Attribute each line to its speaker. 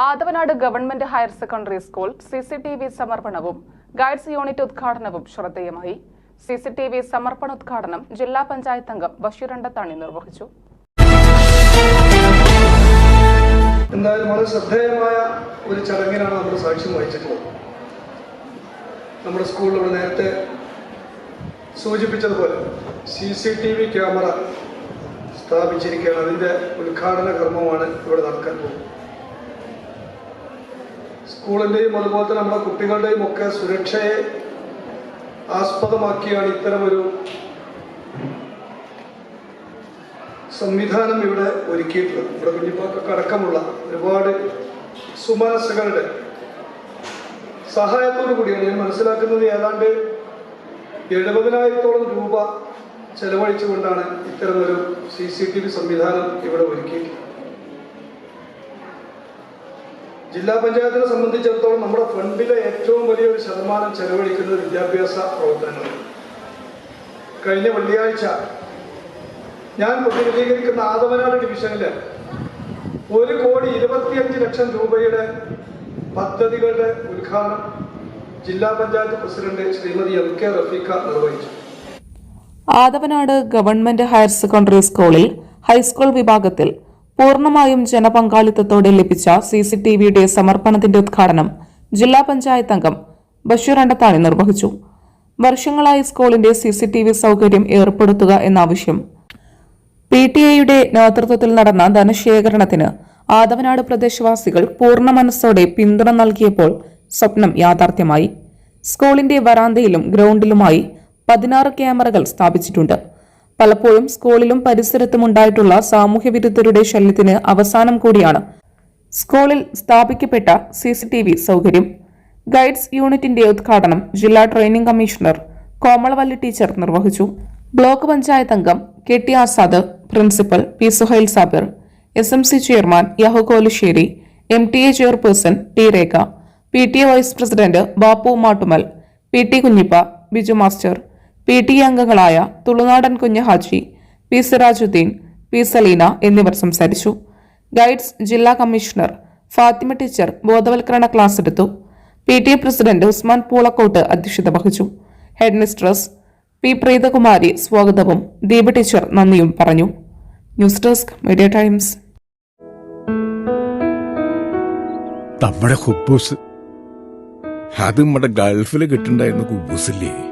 Speaker 1: Athavanad government higher secondary school C C T V സമർപ്പണവും guides unit ഉദ്ഘാടനവും ശ്രദ്ധേയമായി. C C T V സമർപ്പണോദ്ഘാടനം ജില്ലാ പഞ്ചായത്ത് അംഗം ബഷീറണ്ടത്താണി നിർവഹിച്ചു.
Speaker 2: എന്തായാലും വളരെ ശ്രദ്ധേയമായ ഒരു ചടങ്ങിനാണ് നമ്മൾ സാക്ഷ്യം വഹിച്ചിട്ടുള്ളത്. നമ്മുടെ സ്കൂളിൽ നേരത്തെ സൂചിപ്പിച്ചതുപോലെ C C T V camera സ്ഥാപിച്ചിരിക്കുകയാണ്. അതിന്റെ ഉദ്ഘാടന കർമ്മമാണ് ഇവിടെ നടക്കാൻ പോകുന്നത്. സ്കൂളിന്റെയും അതുപോലെ തന്നെ നമ്മുടെ കുട്ടികളുടെയും ഒക്കെ സുരക്ഷയെ ആസ്പദമാക്കിയാണ് ഇത്തരമൊരു സംവിധാനം ഇവിടെ ഒരുക്കിയിട്ടുള്ളത്. ഇവിടെ കുഞ്ഞിപ്പാക്കൊക്കെ അടക്കമുള്ള ഒരുപാട് സുമനസ്സുകളുടെ സഹായത്തോടു കൂടിയാണ്. ഞാൻ മനസ്സിലാക്കുന്നത് ഏതാണ്ട് എഴുപതിനായിരത്തോളം രൂപ ചെലവഴിച്ചുകൊണ്ടാണ് ഇത്തരമൊരു സി സി ടി വി സംവിധാനം ഇവിടെ ഒരുക്കിയിട്ടുള്ളത്. ജില്ലാ പഞ്ചായത്തിനെ സംബന്ധിച്ചിടത്തോളം നമ്മുടെ ഫണ്ടിലെ ഏറ്റവും വലിയൊരു ശതമാനം ചെലവഴിക്കുന്നത് വിദ്യാഭ്യാസ പ്രവർത്തനങ്ങളാണ്. കഴിഞ്ഞ വെള്ളിയാഴ്ച ഞാൻ പ്രതിനിധീകരിക്കുന്ന ആദവനാട് ഡിവിഷനിൽ ഒരു കോടി ഇരുപത്തിയഞ്ച് ലക്ഷം രൂപയുടെ പദ്ധതികളുടെ ഉദ്ഘാടനം ജില്ലാ panchayat president Shrimati M K Rafeeqa നിർവഹിച്ചു.
Speaker 1: ആദവനാട് ഗവൺമെന്റ് ഹയർ സെക്കൻഡറി സ്കൂളിൽ ഹൈസ്കൂൾ വിഭാഗത്തിൽ പൂർണമായും ജനപങ്കാളിത്തത്തോടെ ലഭിച്ച സി സി ടി വിയുടെ സമർപ്പണത്തിന്റെ ഉദ്ഘാടനം ജില്ലാ പഞ്ചായത്ത് അംഗം ബഷീർ അണ്ടത്താണി നിർവഹിച്ചു. വർഷങ്ങളായി സ്കൂളിന്റെ സി സി ടി വി സൗകര്യം ഏർപ്പെടുത്തുക എന്ന ആവശ്യം. പി ടി എയുടെ നേതൃത്വത്തിൽ നടന്ന ധനശേഖരണത്തിന് ആദവനാട് പ്രദേശവാസികൾ പൂർണ മനസ്സോടെ പിന്തുണ നൽകിയപ്പോൾ സ്വപ്നം യാഥാർത്ഥ്യമായി. സ്കൂളിന്റെ വരാന്തയിലും ഗ്രൗണ്ടിലുമായി പതിനാറ് ക്യാമറകൾ സ്ഥാപിച്ചിട്ടുണ്ട്. പലപ്പോഴും സ്കൂളിലും പരിസരത്തും ഉണ്ടായിട്ടുള്ള സാമൂഹ്യ വിരുദ്ധരുടെ ശല്യത്തിന് അവസാനം കൂടിയാണ്. സ്കൂളിൽ സ്ഥാപിക്കപ്പെട്ട സി സി ടി വി സൗകര്യം. ഗൈഡ്സ് യൂണിറ്റിന്റെ ഉദ്ഘാടനം ജില്ലാ ട്രെയിനിംഗ് കമ്മീഷണർ കോമളവല്ലി ടീച്ചർ നിർവഹിച്ചു. ബ്ലോക്ക് പഞ്ചായത്ത് അംഗം K T Azad principal P Suhail Sabir S M C chairman യഹുകോലുശ്ശേരി M T A chairperson T Rekha P T A vice president Bappu Mattummal P T Kunjippa Biju master P T അംഗങ്ങളായ Thulunadan Kunju Haji P Sirajuddin P Saleena എന്നിവർ സംസാരിച്ചു. Guides ജില്ലാ commissioner Fathima teacher ബോധവൽക്കരണ class എടുത്തു. P T A president Usman Poolakkot അധ്യക്ഷത വഹിച്ചു. Head mistress P Preethakumari സ്വാഗതവും Deepa teacher നന്ദിയും പറഞ്ഞു. News desk media times.
Speaker 3: നമ്മുടെ ഹുബൂസ്. അത് നമ്മുടെ ഗൾഫിൽ കിട്ടുണ്ടായിരുന്ന കുബൂസില്ലേ?